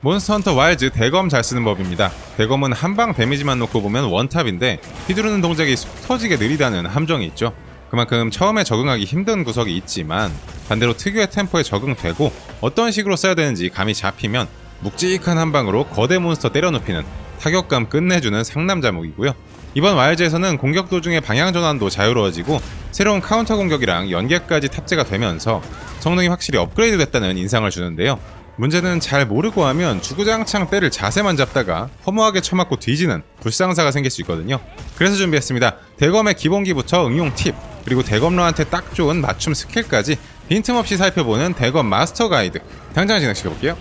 몬스터 헌터 와일즈 대검 잘 쓰는 법입니다. 대검은 한방 데미지만 놓고 보면 원탑인데 휘두르는 동작이 속 터지게 느리다는 함정이 있죠. 그만큼 처음에 적응하기 힘든 구석이 있지만 반대로 특유의 템포에 적응되고 어떤 식으로 써야 되는지 감이 잡히면 묵직한 한 방으로 거대 몬스터 때려눕히는 타격감 끝내주는 상남 자목이고요. 이번 와일즈에서는 공격 도중에 방향 전환도 자유로워지고 새로운 카운터 공격이랑 연계까지 탑재가 되면서 성능이 확실히 업그레이드 됐다는 인상을 주는데요. 문제는 잘 모르고 하면 주구장창 때를 자세만 잡다가 허무하게 쳐맞고 뒤지는 불상사가 생길 수 있거든요. 그래서 준비했습니다. 대검의 기본기부터 응용 팁, 그리고 대검러한테 딱 좋은 맞춤 스킬까지 빈틈없이 살펴보는 대검 마스터 가이드. 당장 진행시켜볼게요.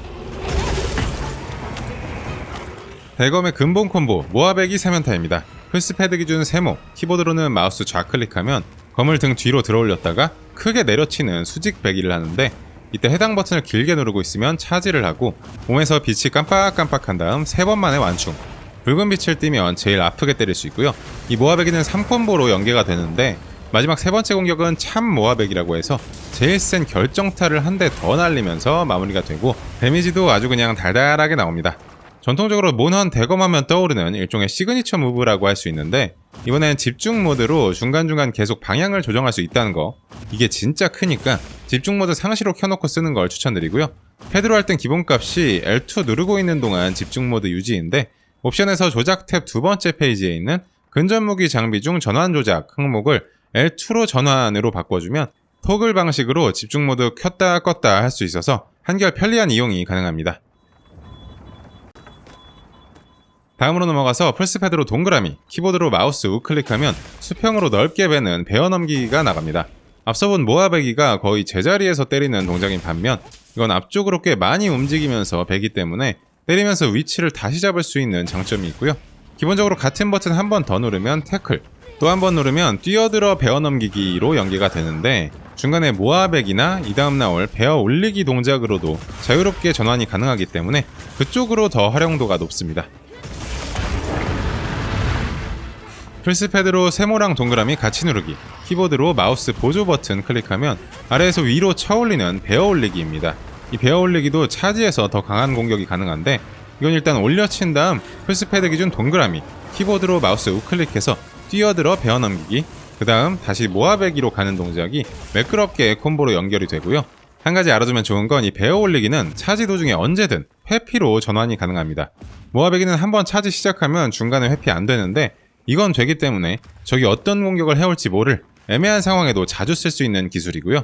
대검의 근본 콤보 모아배기 세면타입니다. 플스패드 기준 세모, 키보드로는 마우스 좌클릭하면 검을 등 뒤로 들어올렸다가 크게 내려치는 수직 배기를 하는데 이때 해당 버튼을 길게 누르고 있으면 차지를 하고 몸에서 빛이 깜빡깜빡한 다음 세번 만에 완충. 붉은 빛을 띠면 제일 아프게 때릴 수 있고요. 이 모아배기는 3콤보로 연계가 되는데 마지막 세 번째 공격은 참 모아배기라고 해서 제일 센 결정타를 한 대 더 날리면서 마무리가 되고 데미지도 아주 그냥 달달하게 나옵니다. 전통적으로 몬헌 대검하면 떠오르는 일종의 시그니처 무브라고 할 수 있는데 이번엔 집중 모드로 중간중간 계속 방향을 조정할 수 있다는 거 이게 진짜 크니까 집중 모드 상시로 켜놓고 쓰는 걸 추천드리고요 패드로 할 땐 기본값이 L2 누르고 있는 동안 집중 모드 유지인데 옵션에서 조작 탭 두 번째 페이지에 있는 근접 무기 장비 중 전환 조작 항목을 L2로 전환으로 바꿔주면 토글 방식으로 집중 모드 켰다 껐다 할 수 있어서 한결 편리한 이용이 가능합니다. 다음으로 넘어가서 플스패드로 동그라미, 키보드로 마우스 우클릭하면 수평으로 넓게 베는 베어 넘기기가 나갑니다. 앞서 본 모아 배기가 거의 제자리에서 때리는 동작인 반면 이건 앞쪽으로 꽤 많이 움직이면서 베기 때문에 때리면서 위치를 다시 잡을 수 있는 장점이 있고요. 기본적으로 같은 버튼 한 번 더 누르면 태클, 또 한 번 누르면 뛰어들어 베어 넘기기로 연계가 되는데 중간에 모아백이나 이 다음 나올 베어 올리기 동작으로도 자유롭게 전환이 가능하기 때문에 그쪽으로 더 활용도가 높습니다. 플스패드로 세모랑 동그라미 같이 누르기, 키보드로 마우스 보조 버튼 클릭하면 아래에서 위로 쳐올리는 베어 올리기입니다. 이 베어 올리기도 차지해서 더 강한 공격이 가능한데 이건 일단 올려친 다음 플스패드 기준 동그라미, 키보드로 마우스 우클릭해서 뛰어들어 베어 넘기기, 그 다음 다시 모아배기로 가는 동작이 매끄럽게 콤보로 연결이 되고요. 한 가지 알아두면 좋은 건 이 베어 올리기는 차지 도중에 언제든 회피로 전환이 가능합니다. 모아배기는 한번 차지 시작하면 중간에 회피 안 되는데 이건 되기 때문에 적이 어떤 공격을 해올지 모를 애매한 상황에도 자주 쓸 수 있는 기술이고요.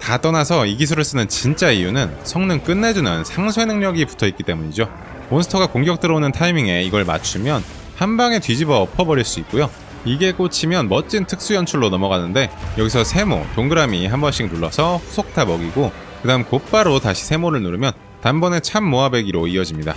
다 떠나서 이 기술을 쓰는 진짜 이유는 성능 끝내주는 상쇄 능력이 붙어 있기 때문이죠. 몬스터가 공격 들어오는 타이밍에 이걸 맞추면 한 방에 뒤집어 엎어버릴 수 있고요. 이게 꽂히면 멋진 특수 연출로 넘어가는데 여기서 세모, 동그라미 한 번씩 눌러서 후속 타 먹이고 그 다음 곧바로 다시 세모를 누르면 단번에 참 모아배기로 이어집니다.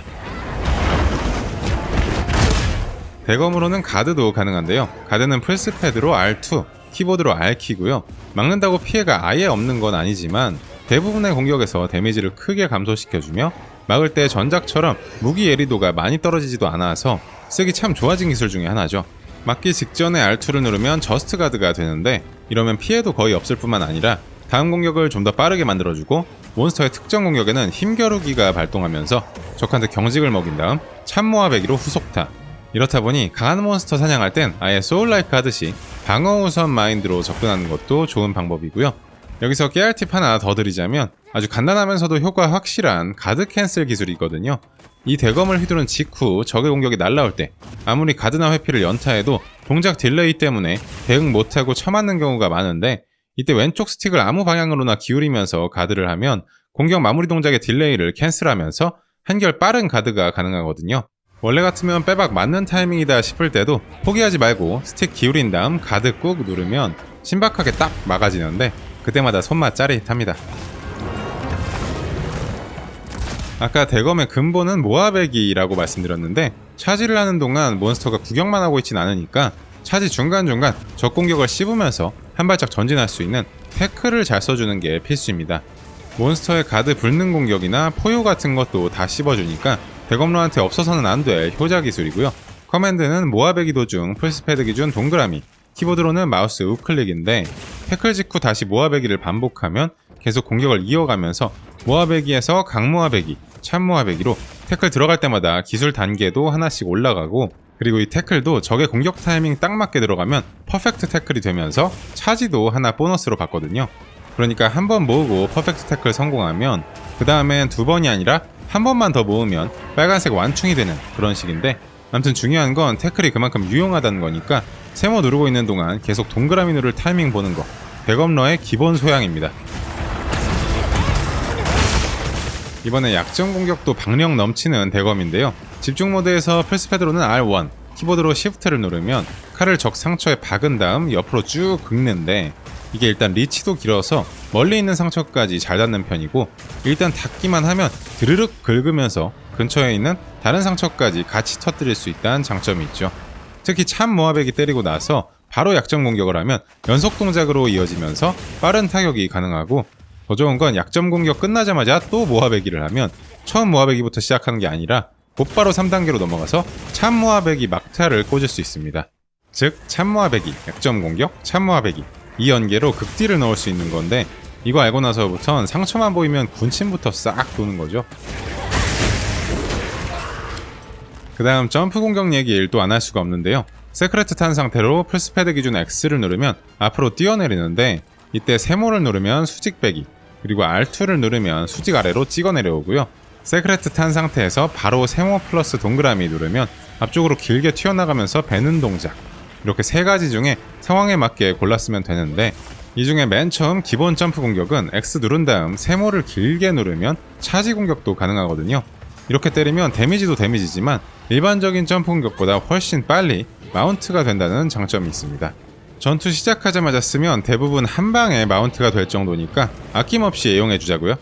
대검으로는 가드도 가능한데요. 가드는 플스패드로 R2, 키보드로 R키고요. 막는다고 피해가 아예 없는 건 아니지만 대부분의 공격에서 데미지를 크게 감소시켜주며 막을 때 전작처럼 무기 예리도가 많이 떨어지지도 않아서 쓰기 참 좋아진 기술 중에 하나죠. 막기 직전에 R2를 누르면 저스트 가드가 되는데 이러면 피해도 거의 없을 뿐만 아니라 다음 공격을 좀 더 빠르게 만들어주고 몬스터의 특정 공격에는 힘겨루기가 발동하면서 적한테 경직을 먹인 다음 참모아배기로 후속타 이렇다 보니 강한 몬스터 사냥할 땐 아예 소울라이크 하듯이 방어 우선 마인드로 접근하는 것도 좋은 방법이고요. 여기서 깨알 팁 하나 더 드리자면 아주 간단하면서도 효과 확실한 가드 캔슬 기술이거든요. 이 대검을 휘두른 직후 적의 공격이 날라올 때 아무리 가드나 회피를 연타해도 동작 딜레이 때문에 대응 못하고 쳐맞는 경우가 많은데 이때 왼쪽 스틱을 아무 방향으로나 기울이면서 가드를 하면 공격 마무리 동작의 딜레이를 캔슬하면서 한결 빠른 가드가 가능하거든요. 원래 같으면 빼박 맞는 타이밍이다 싶을 때도 포기하지 말고 스틱 기울인 다음 가드 꾹 누르면 신박하게 딱 막아지는데 그때마다 손맛 짜릿합니다. 아까 대검의 근본은 모아배기라고 말씀드렸는데 차지를 하는 동안 몬스터가 구경만 하고 있진 않으니까 차지 중간중간 적 공격을 씹으면서 한 발짝 전진할 수 있는 태클을 잘 써주는 게 필수입니다. 몬스터의 가드 불능 공격이나 포효 같은 것도 다 씹어주니까 대검러한테 없어서는 안 될 효자 기술이고요. 커맨드는 모아배기 도 중 플스패드 기준 동그라미, 키보드로는 마우스 우클릭인데 태클 직후 다시 모아배기를 반복하면 계속 공격을 이어가면서 모아배기에서 강모아배기, 참모아배기로 태클 들어갈 때마다 기술 단계도 하나씩 올라가고 그리고 이 태클도 적의 공격 타이밍 딱 맞게 들어가면 퍼펙트 태클이 되면서 차지도 하나 보너스로 받거든요. 그러니까 한 번 모으고 퍼펙트 태클 성공하면 그 다음엔 두 번이 아니라 한 번만 더 모으면 빨간색 완충이 되는 그런 식인데 아무튼 중요한 건 태클이 그만큼 유용하다는 거니까 세모 누르고 있는 동안 계속 동그라미 누를 타이밍 보는 거 백업러의 기본 소양입니다. 이번에 약점 공격도 박력 넘치는 대검인데요. 집중 모드에서 플스패드로는 R1, 키보드로 Shift를 누르면 칼을 적 상처에 박은 다음 옆으로 쭉 긁는데 이게 일단 리치도 길어서 멀리 있는 상처까지 잘 닿는 편이고 일단 닿기만 하면 드르륵 긁으면서 근처에 있는 다른 상처까지 같이 터뜨릴 수 있다는 장점이 있죠. 특히 참 모아백이 때리고 나서 바로 약점 공격을 하면 연속 동작으로 이어지면서 빠른 타격이 가능하고 더 좋은 건 약점 공격 끝나자마자 또 모아배기를 하면 처음 모아배기부터 시작하는 게 아니라 곧바로 3단계로 넘어가서 참 모아배기 막타를 꽂을 수 있습니다. 즉, 참 모아배기, 약점 공격, 참 모아배기 이 연계로 극딜을 넣을 수 있는 건데 이거 알고 나서부턴 상처만 보이면 군침부터 싹 도는 거죠. 그 다음 점프 공격 얘기를 또안할 수가 없는데요. 세크레트 탄 상태로 플스패드 기준 X를 누르면 앞으로 뛰어내리는데 이때 세모를 누르면 수직 빼기 그리고 R2를 누르면 수직 아래로 찍어 내려오고요. 세크레트 탄 상태에서 바로 세모 플러스 동그라미 누르면 앞쪽으로 길게 튀어나가면서 베는 동작 이렇게 세 가지 중에 상황에 맞게 골랐으면 되는데 이 중에 맨 처음 기본 점프 공격은 X 누른 다음 세모를 길게 누르면 차지 공격도 가능하거든요. 이렇게 때리면 데미지도 데미지지만 일반적인 점프 공격보다 훨씬 빨리 마운트가 된다는 장점이 있습니다. 전투 시작하자마자 쓰면 대부분 한 방에 마운트가 될 정도니까 아낌없이 애용해 주자고요.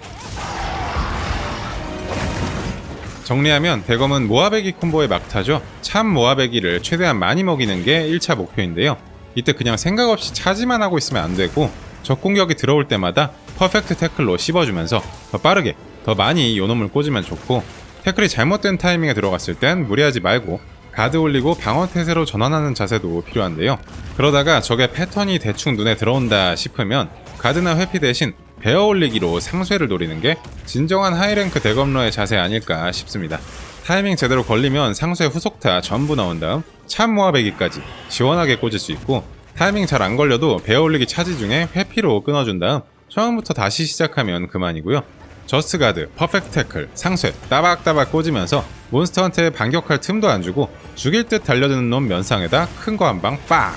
정리하면 대검은 모아배기 콤보의 막타죠. 참 모아배기를 최대한 많이 먹이는 게 1차 목표인데요. 이때 그냥 생각 없이 차지만 하고 있으면 안 되고 적 공격이 들어올 때마다 퍼펙트 태클로 씹어주면서 더 빠르게 더 많이 요놈을 꽂으면 좋고 태클이 잘못된 타이밍에 들어갔을 땐 무리하지 말고 가드 올리고 방어 태세로 전환하는 자세도 필요한데요. 그러다가 적의 패턴이 대충 눈에 들어온다 싶으면 가드나 회피 대신 베어 올리기로 상쇄를 노리는 게 진정한 하이랭크 대검러의 자세 아닐까 싶습니다. 타이밍 제대로 걸리면 상쇄 후속타 전부 넣은 다음 참 모아 배기까지 시원하게 꽂을 수 있고 타이밍 잘 안 걸려도 베어 올리기 차지 중에 회피로 끊어준 다음 처음부터 다시 시작하면 그만이고요. 저스트 가드, 퍼펙트 태클, 상쇄, 따박따박 꽂으면서 몬스터한테 반격할 틈도 안 주고 죽일 듯 달려드는 놈 면상에다 큰 거 한 방 빡!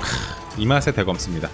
크, 이 맛에 대검습니다.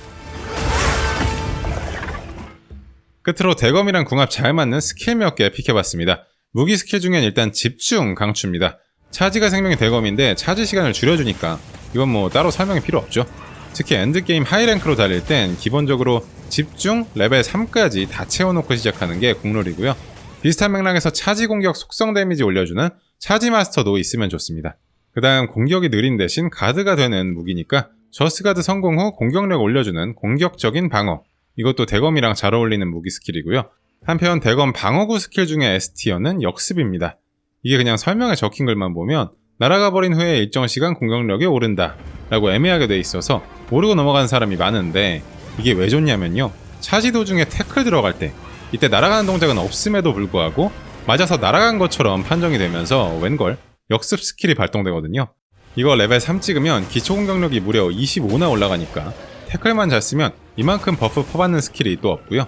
끝으로 대검이랑 궁합 잘 맞는 스킬 몇 개 픽해봤습니다. 무기 스킬 중엔 일단 집중 강추입니다. 차지가 생명의 대검인데 차지 시간을 줄여주니까 이건 뭐 따로 설명이 필요 없죠. 특히 엔드게임 하이랭크로 달릴 땐 기본적으로 집중 레벨 3까지 다 채워놓고 시작하는 게 국룰이고요. 비슷한 맥락에서 차지 공격 속성 데미지 올려주는 차지 마스터도 있으면 좋습니다. 그 다음 공격이 느린 대신 가드가 되는 무기니까 저스 가드 성공 후 공격력 올려주는 공격적인 방어 이것도 대검이랑 잘 어울리는 무기 스킬이고요. 한편 대검 방어구 스킬 중에 S티어는 역습입니다. 이게 그냥 설명에 적힌 글만 보면 날아가 버린 후에 일정 시간 공격력이 오른다 라고 애매하게 돼 있어서 모르고 넘어가는 사람이 많은데 이게 왜 좋냐면요. 차지 도중에 태클 들어갈 때 이때 날아가는 동작은 없음에도 불구하고 맞아서 날아간 것처럼 판정이 되면서 웬걸 역습 스킬이 발동되거든요. 이거 레벨 3 찍으면 기초 공격력이 무려 25나 올라가니까 태클만 잘 쓰면 이만큼 버프 퍼받는 스킬이 또 없고요.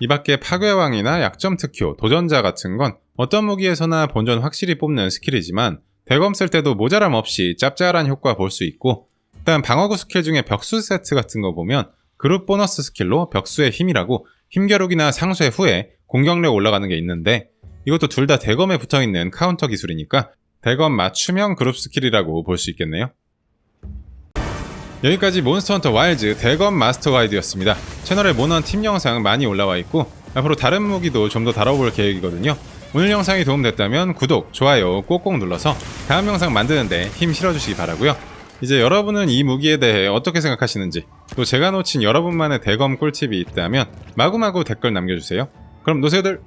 이 밖에 파괴왕이나 약점 특효, 도전자 같은 건 어떤 무기에서나 본전 확실히 뽑는 스킬이지만 대검 쓸 때도 모자람 없이 짭짤한 효과 볼 수 있고 일단 방어구 스킬 중에 벽수 세트 같은 거 보면 그룹 보너스 스킬로 벽수의 힘이라고 힘겨루기나 상쇄 후에 공격력 올라가는 게 있는데 이것도 둘 다 대검에 붙어 있는 카운터 기술이니까 대검 맞춤형 그룹 스킬이라고 볼 수 있겠네요. 여기까지 몬스터 헌터 와일즈 대검 마스터 가이드였습니다. 채널에 모넌 팀 영상 많이 올라와 있고 앞으로 다른 무기도 좀 더 다뤄볼 계획이거든요. 오늘 영상이 도움됐다면 구독, 좋아요 꼭꼭 눌러서 다음 영상 만드는데 힘 실어주시기 바라고요. 이제 여러분은 이 무기에 대해 어떻게 생각하시는지 또 제가 놓친 여러분만의 대검 꿀팁이 있다면 마구마구 댓글 남겨주세요. 그럼 노세요들